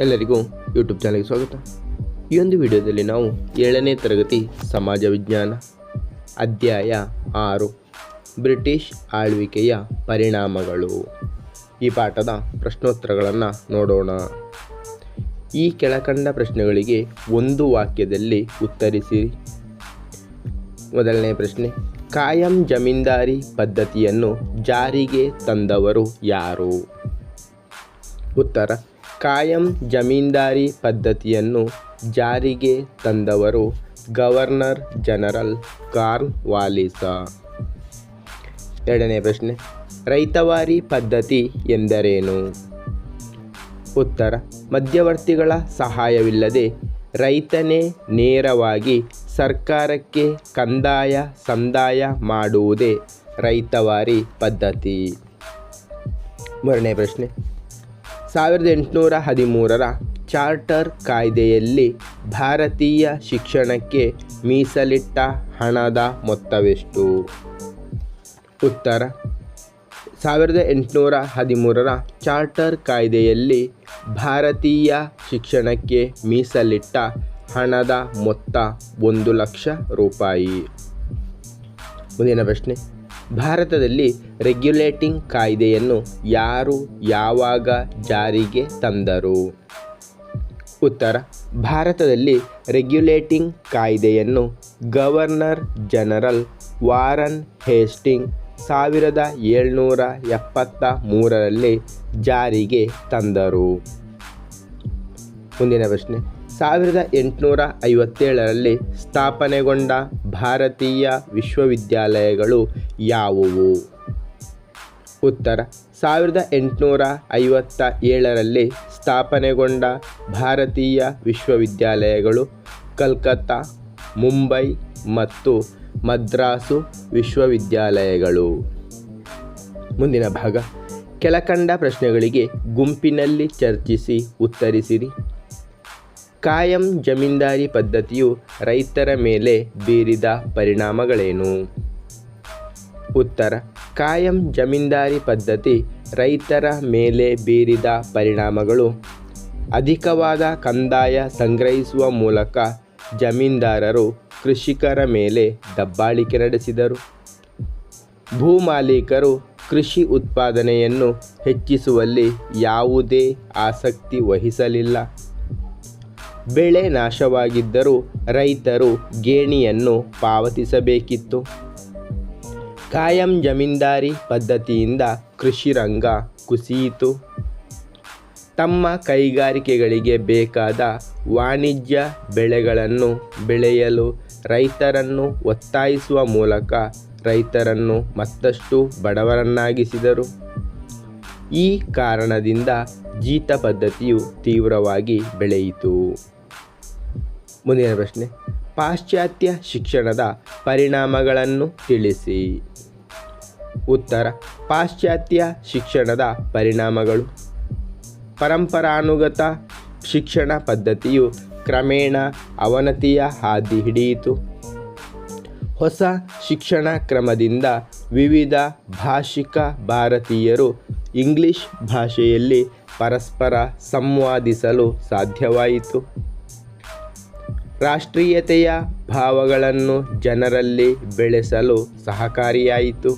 ಎಲ್ಲರಿಗೂ ಯೂಟ್ಯೂಬ್ ಚಾನಲ್ಗೆ ಸ್ವಾಗತ. ಈ ಒಂದು ವಿಡಿಯೋದಲ್ಲಿ ನಾವು ಏಳನೇ ತರಗತಿ ಸಮಾಜ ವಿಜ್ಞಾನ ಅಧ್ಯಾಯ ಆರು, ಬ್ರಿಟಿಷ್ ಆಳ್ವಿಕೆಯ ಪರಿಣಾಮಗಳು. ಈ ಪಾಠದ ಪ್ರಶ್ನೋತ್ತರಗಳನ್ನು ನೋಡೋಣ. ಈ ಕೆಳಕಂಡ ಪ್ರಶ್ನೆಗಳಿಗೆ ಒಂದು ವಾಕ್ಯದಲ್ಲಿ ಉತ್ತರಿಸಿ. ಮೊದಲನೇ ಪ್ರಶ್ನೆ, ಕಾಯಂ ಜಮೀನ್ದಾರಿ ಪದ್ಧತಿಯನ್ನು ಜಾರಿಗೆ ತಂದವರು ಯಾರು? ಉತ್ತರ ಕಾಯಂ ಜಮೀನ್ದಾರಿ ಪದ್ಧತಿಯನ್ನು ಜಾರಿಗೆ ತಂದವರು ಗವರ್ನರ್ ಜನರಲ್ ಕಾರ್ನ್ ವಾಲಿಸ. ಎರಡನೇ ಪ್ರಶ್ನೆ, ರೈತವಾರಿ ಪದ್ಧತಿ ಎಂದರೇನು? ಉತ್ತರ, ಮಧ್ಯವರ್ತಿಗಳ ಸಹಾಯವಿಲ್ಲದೆ ರೈತನೇ ನೇರವಾಗಿ ಸರ್ಕಾರಕ್ಕೆ ಕಂದಾಯ ಸಂದಾಯ ಮಾಡುವುದೇ ರೈತವಾರಿ ಪದ್ಧತಿ. ಮೂರನೇ ಪ್ರಶ್ನೆ ಸಾವಿರದ ಎಂಟುನೂರ ಹದಿಮೂರರ ಚಾರ್ಟರ್ ಕಾಯ್ದೆಯಲ್ಲಿ ಭಾರತೀಯ ಶಿಕ್ಷಣಕ್ಕೆ ಮೀಸಲಿಟ್ಟ ಹಣದ ಮೊತ್ತವೆಷ್ಟು? ಉತ್ತರ, ಸಾವಿರದ ಎಂಟುನೂರ ಹದಿಮೂರರ ಚಾರ್ಟರ್ ಕಾಯ್ದೆಯಲ್ಲಿ ಭಾರತೀಯ ಶಿಕ್ಷಣಕ್ಕೆ ಮೀಸಲಿಟ್ಟ ಹಣದ ಮೊತ್ತ ಒಂದು ಲಕ್ಷ ರೂಪಾಯಿ. ಮುಂದಿನ ಪ್ರಶ್ನೆ. ಭಾರತದಲ್ಲಿ ರೆಗ್ಯುಲೇಟಿಂಗ್ ಕಾಯ್ದೆಯನ್ನು ಯಾರು ಯಾವಾಗ ಜಾರಿಗೆ ತಂದರು? ಉತ್ತರ, ಭಾರತದಲ್ಲಿ ರೆಗ್ಯುಲೇಟಿಂಗ್ ಕಾಯ್ದೆಯನ್ನು ಗವರ್ನರ್ ಜನರಲ್ ವಾರನ್ ಹೇಸ್ಟಿಂಗ್ ಸಾವಿರದ ಏಳ್ನೂರ ಎಪ್ಪತ್ತ ಮೂರರಲ್ಲಿ ಜಾರಿಗೆ ತಂದರು. ಮುಂದಿನ ಪ್ರಶ್ನೆ. ಸಾವಿರದ ಎಂಟುನೂರ ಐವತ್ತೇಳರಲ್ಲಿ ಸ್ಥಾಪನೆಗೊಂಡ ಭಾರತೀಯ ವಿಶ್ವವಿದ್ಯಾಲಯಗಳು ಯಾವುವು? ಉತ್ತರ, ಸಾವಿರದ ಎಂಟುನೂರ ಐವತ್ತ ಏಳರಲ್ಲಿ ಸ್ಥಾಪನೆಗೊಂಡ ಭಾರತೀಯ ವಿಶ್ವವಿದ್ಯಾಲಯಗಳು ಕಲ್ಕತ್ತಾ, ಮುಂಬೈ ಮತ್ತು ಮದ್ರಾಸು ವಿಶ್ವವಿದ್ಯಾಲಯಗಳು. ಮುಂದಿನ ಭಾಗ. ಕೆಳಕಂಡ ಪ್ರಶ್ನೆಗಳಿಗೆ ಗುಂಪಿನಲ್ಲಿ ಚರ್ಚಿಸಿ, ಉತ್ತರಿಸಿರಿ. ಕಾಯಂ ಜಮೀನ್ದಾರಿ ಪದ್ಧತಿಯು ರೈತರ ಮೇಲೆ ಬೀರಿದ ಪರಿಣಾಮಗಳೇನು? ಉತ್ತರ, ಕಾಯಂ ಜಮೀನ್ದಾರಿ ಪದ್ಧತಿ ರೈತರ ಮೇಲೆ ಬೀರಿದ ಪರಿಣಾಮಗಳು. ಅಧಿಕವಾದ ಕಂದಾಯ ಸಂಗ್ರಹಿಸುವ ಮೂಲಕ ಜಮೀನ್ದಾರರು ಕೃಷಿಕರ ಮೇಲೆ ದಬ್ಬಾಳಿಕೆ ನಡೆಸಿದರು. ಭೂಮಾಲೀಕರು ಕೃಷಿ ಉತ್ಪಾದನೆಯನ್ನು ಹೆಚ್ಚಿಸುವಲ್ಲಿ ಯಾವುದೇ ಆಸಕ್ತಿ ವಹಿಸಲಿಲ್ಲ. ಬೆಳೆ ನಾಶವಾಗಿದ್ದರೂ ರೈತರು ಗೇಣಿಯನ್ನು ಪಾವತಿಸಬೇಕಿತ್ತು. ಕಾಯಂ ಜಮೀನ್ದಾರಿ ಪದ್ಧತಿಯಿಂದ ಕೃಷಿ ರಂಗ ಕುಸಿಯಿತು. ತಮ್ಮ ಕೈಗಾರಿಕೆಗಳಿಗೆ ಬೇಕಾದ ವಾಣಿಜ್ಯ ಬೆಳೆಗಳನ್ನು ಬೆಳೆಯಲು ರೈತರನ್ನು ಒತ್ತಾಯಿಸುವ ಮೂಲಕ ರೈತರನ್ನು ಮತ್ತಷ್ಟು ಬಡವರನ್ನಾಗಿಸಿದರು. ಈ ಕಾರಣದಿಂದ ಜೀತ ಪದ್ಧತಿಯು ತೀವ್ರವಾಗಿ ಬೆಳೆಯಿತು. ಮುಂದಿನ ಪ್ರಶ್ನೆ. ಪಾಶ್ಚಾತ್ಯ ಶಿಕ್ಷಣದ ಪರಿಣಾಮಗಳನ್ನು ತಿಳಿಸಿ. ಉತ್ತರ. ಪಾಶ್ಚಾತ್ಯ ಶಿಕ್ಷಣದ ಪರಿಣಾಮಗಳು. ಪರಂಪರಾನುಗತ ಶಿಕ್ಷಣ ಪದ್ಧತಿಯು ಕ್ರಮೇಣ ಅವನತಿಯ ಹಾದಿ ಹಿಡಿಯಿತು. ಹೊಸ ಶಿಕ್ಷಣ ಕ್ರಮದಿಂದ ವಿವಿಧ ಭಾಷಿಕ ಭಾರತೀಯರು ಇಂಗ್ಲಿಷ್ ಭಾಷೆಯಲ್ಲಿ ಪರಸ್ಪರ ಸಂವಾದಿಸಲು ಸಾಧ್ಯವಾಯಿತು. ರಾಷ್ಟ್ರೀಯತೆಯ ಭಾವಗಳನ್ನು ಜನರಲ್ಲಿ ಬೆಳೆಸಲು ಸಹಕಾರಿಯಾಯಿತು.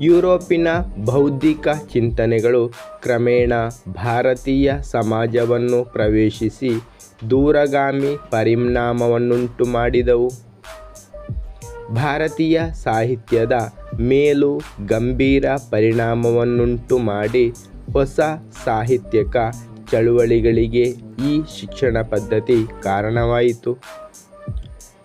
ಯುರೋಪಿನ ಬೌದ್ಧಿಕ ಚಿಂತನೆಗಳು ಕ್ರಮೇಣ ಭಾರತೀಯ ಸಮಾಜವನ್ನು ಪ್ರವೇಶಿಸಿ ದೂರಗಾಮಿ ಪರಿಣಾಮವನ್ನುಂಟು ಮಾಡಿದವು. ಭಾರತೀಯ ಸಾಹಿತ್ಯದ ಮೇಲೂ ಗಂಭೀರ ಪರಿಣಾಮವನ್ನುಂಟು ಮಾಡಿ ಹೊಸ ಸಾಹಿತ್ಯಕ ಚಳುವಳಿಗಳಿಗೆ ಈ ಶಿಕ್ಷಣ ಪದ್ಧತಿ ಕಾರಣವಾಯಿತು.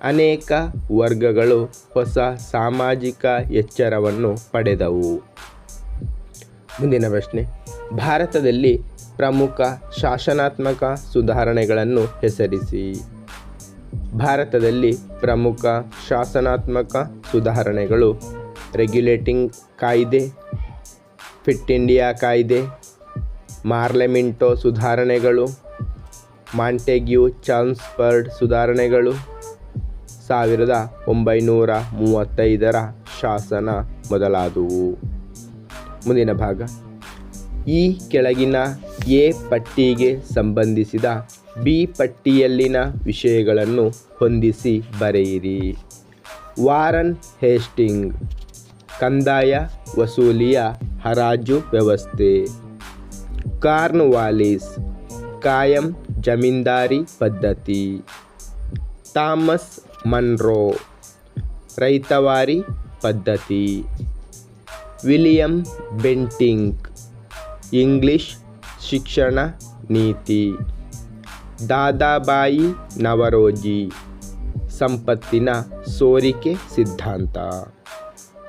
ಅನೇಕ ವರ್ಗಗಳು ಹೊಸ ಸಾಮಾಜಿಕ ಎಚ್ಚರವನ್ನು ಪಡೆದವು. ಮುಂದಿನ ಪ್ರಶ್ನೆ. ಭಾರತದಲ್ಲಿ ಪ್ರಮುಖ ಶಾಸನಾತ್ಮಕ ಸುಧಾರಣೆಗಳನ್ನು ಹೆಸರಿಸಿ. ಭಾರತದಲ್ಲಿ ಪ್ರಮುಖ ಶಾಸನಾತ್ಮಕ ಸುಧಾರಣೆಗಳು ರೆಗ್ಯುಲೇಟಿಂಗ್ ಕಾಯ್ದೆ ಫಿಟ್ ಇಂಡಿಯಾ ಕಾಯ್ದೆ, ಮಾರ್ಲೆಮಿಂಟೋ ಸುಧಾರಣೆಗಳು, ಮಾಂಟೆಗ್ಯೂ ಚಾನ್ಸ್ಪರ್ಡ್ ಸುಧಾರಣೆಗಳು. ಸಾವಿರದ ಒಂಬೈನೂರ ಮೂವತ್ತೈದರ ಶಾಸನ ಮೊದಲಾದವು. ಮುಂದಿನ ಭಾಗ. ಈ ಕೆಳಗಿನ ಎ ಪಟ್ಟಿಗೆ ಸಂಬಂಧಿಸಿದ ಬಿ ಪಟ್ಟಿಯಲ್ಲಿನ ವಿಷಯಗಳನ್ನು ಹೊಂದಿಸಿ ಬರೆಯಿರಿ. ವಾರನ್ ಹೇಸ್ಟಿಂಗ್, ಕಂದಾಯ ವಸೂಲಿಯ ಹರಾಜು ವ್ಯವಸ್ಥೆ. ಕಾರ್ನ್ವಾಲಿಸ್ ಕಾಯಂ ಜಮೀನ್ದಾರಿ ಪದ್ಧತಿ. ಥಾಮಸ್ ಮನ್ರೋ, ರೈತವಾರಿ ಪದ್ಧತಿ. ವಿಲಿಯಂ ಬೆಂಟಿಂಗ್ ಇಂಗ್ಲಿಷ್ ಶಿಕ್ಷಣ ನೀತಿ. ದಾದಾಬಾಯಿ ನವರೋಜಿ, ಸಂಪತ್ತಿನ ಸೋರಿಕೆ ಸಿದ್ಧಾಂತ.